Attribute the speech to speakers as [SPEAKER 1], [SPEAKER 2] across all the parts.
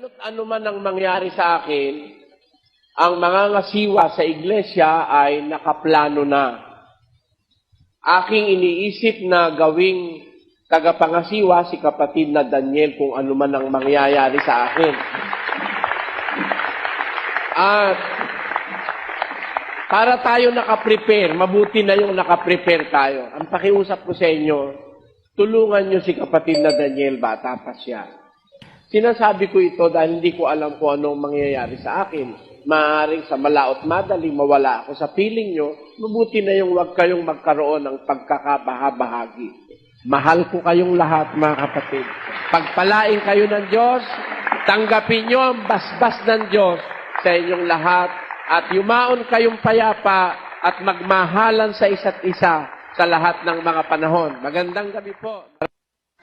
[SPEAKER 1] Ano man ang mangyari sa akin, ang mga ngasiwa sa iglesia ay nakaplano na. Aking iniisip na gawing tagapangasiwa si kapatid na Daniel kung ano man ang mangyayari sa akin. At para tayo nakaprepare, mabuti na yung nakaprepare tayo. Ang pakiusap ko sa inyo, tulungan nyo si kapatid na Daniel, bata pa siya. Sinasabi ko ito dahil hindi ko alam kung anong mangyayari sa akin. Maaring sa malaot madali mawala ako sa piling nyo, mabuti na yung huwag kayong magkaroon ng pagkakabahabahagi. Mahal ko kayong lahat, mga kapatid. Pagpalain kayo ng Diyos, tanggapin nyo ang basbas ng Diyos sa inyong lahat at yumaon kayong payapa at magmahalan sa isa't isa sa lahat ng mga panahon. Magandang gabi po.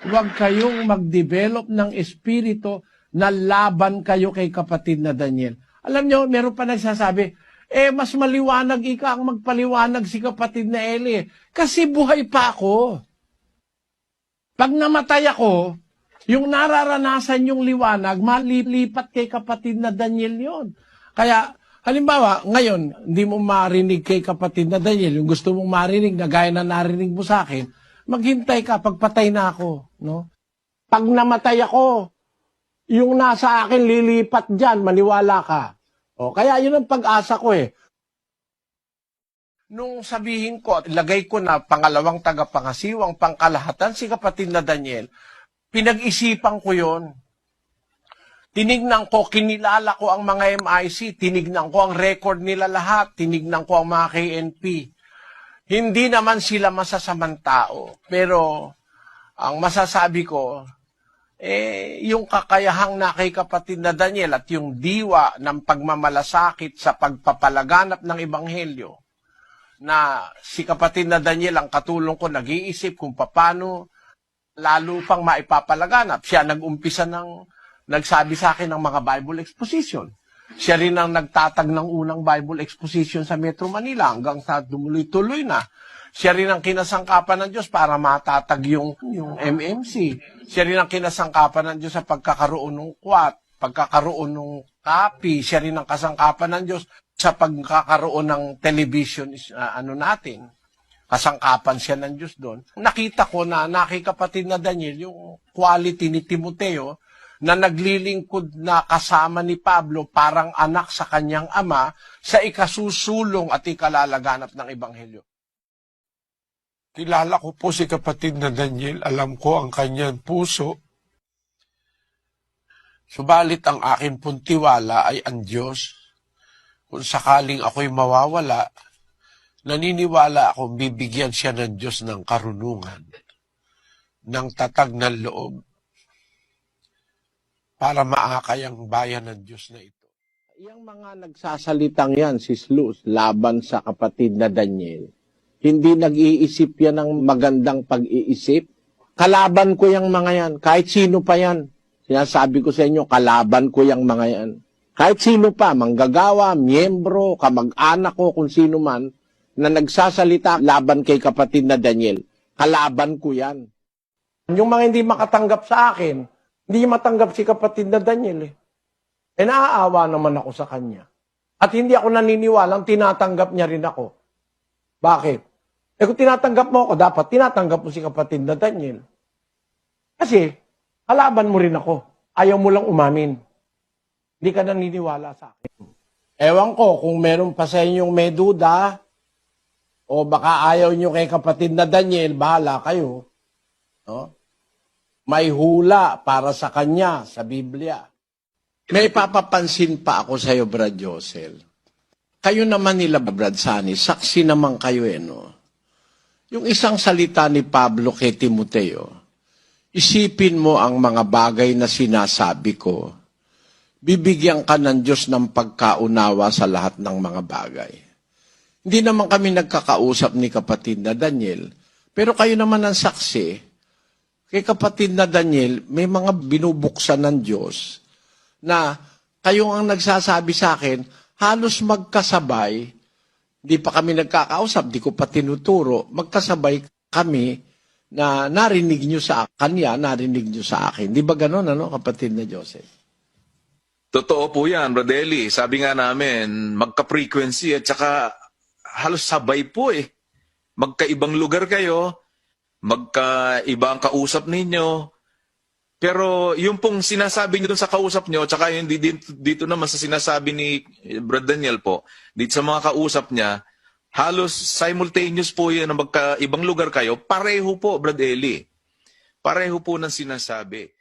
[SPEAKER 2] Huwag kayong mag-develop ng espiritu na laban kayo kay kapatid na Daniel. Alam nyo, meron pa nagsasabi, eh, mas maliwanag ika ang magpaliwanag si kapatid na Eli. Kasi buhay pa ako. Pag namatay ako, yung nararanasan yung liwanag, malilipat kay kapatid na Daniel yon. Kaya, halimbawa, ngayon, hindi mo marinig kay kapatid na Daniel, yung gusto mong marinig na gaya na narinig mo sa akin, maghintay ka pagpatay na ako, no? Pag namatay ako, yung nasa akin lilipat diyan, maniwala ka. O, kaya yun ang pag-asa ko eh. Nung sabihin ko at ilagay ko na pangalawang tagapangasiwang pangkalahatan si kapatid na Daniel, pinag-isipan ko yon. Tinignan ko, kinilala ko ang mga MIC, tinignan ko ang record nila lahat, tinignan ko ang mga KNP. Hindi naman sila masasamang tao, pero ang masasabi ko, eh, yung kakayahang na kay kapatid na Daniel at yung diwa ng pagmamalasakit sa pagpapalaganap ng Ebanghelyo, na si kapatid na Daniel ang katulong ko nag-iisip kung paano lalo pang maipapalaganap. Siya nag-umpisa ng, nagsabi sa akin ng mga Bible exposition. Siya rin ang nagtatag ng unang Bible exposition sa Metro Manila hanggang sa tumuloy-tuloy na. Siya rin ang kinasangkapan ng Diyos para matatag yung, yung MMC. Siya rin ang kinasangkapan ng Diyos sa pagkakaroon ng kwat, pagkakaroon ng copy. Siya rin ang kasangkapan ng Diyos sa pagkakaroon ng television uh, ano natin. Kasangkapan siya ng Diyos doon. Nakita ko na nakikapatid na Daniel yung quality ni Timoteo na naglilingkod na kasama ni Pablo parang anak sa kanyang ama sa ikasusulong at ikalalaganap ng Ebanghelyo.
[SPEAKER 3] Kilala ko po si kapatid na Daniel. Alam ko ang kanyang puso. Subalit ang aking puntiwala ay ang Diyos. Kung sakaling ako'y mawawala, naniniwala akong bibigyan siya ng Diyos ng karunungan, ng tatag ng loob, para maakay ang bayan ng Diyos na ito.
[SPEAKER 2] Yung mga nagsasalitang yan, si Slus, laban sa kapatid na Daniel, hindi nag-iisip yan ng magandang pag-iisip. Kalaban ko yung mga yan, kahit sino pa yan. Sinasabi ko sa inyo, kalaban ko yung mga yan. Kahit sino pa, manggagawa, miyembro, kamag-anak ko, kung sino man, na nagsasalita laban kay kapatid na Daniel, kalaban ko yan. Yung mga hindi makatanggap sa akin, hindi matanggap si kapatid na Daniel eh. Eh naaawa naman ako sa kanya. At hindi ako naniniwalang tinatanggap niya rin ako. Bakit? Eh kung tinatanggap mo ako, dapat tinatanggap mo si kapatid na Daniel. Kasi, kalaban mo rin ako. Ayaw mo lang umamin. Hindi ka naniniwala sa akin. Ewan ko kung meron pa sa inyong may duda, o baka ayaw nyo kay kapatid na Daniel, bahala kayo. No? May hula para sa kanya sa Biblia. May papapansin pa ako sa iyo, Brad Josel. Kayo naman nila, Brad Sani, saksi naman kayo eh, no? Yung isang salita ni Pablo kay Timoteo, isipin mo ang mga bagay na sinasabi ko, bibigyan ka ng Diyos ng pagkaunawa sa lahat ng mga bagay. Hindi naman kami nagkakausap ni kapatid na Daniel, pero kayo naman ang saksi, kay kapatid na Daniel, may mga binubuksan ng Diyos na kayo ang nagsasabi sa akin, halos magkasabay, di pa kami nagkakausap, di ko pa tinuturo, magkasabay kami na narinig nyo sa kanya, narinig nyo sa akin. Di ba ganon, ano, kapatid na Joseph?
[SPEAKER 4] Totoo po yan, Rodeli. Sabi nga namin, magka-frequency at saka halos sabay po eh. Magkaibang lugar kayo, magkaiba ang kausap ninyo. Pero yung pong sinasabi niyo dun sa kausap niyo, tsaka yung di- dito, dito naman sa sinasabi ni Brad Daniel po, dito sa mga kausap niya, halos simultaneous po yan na magkaibang lugar kayo, pareho po, Brad Eli. Pareho po ng sinasabi.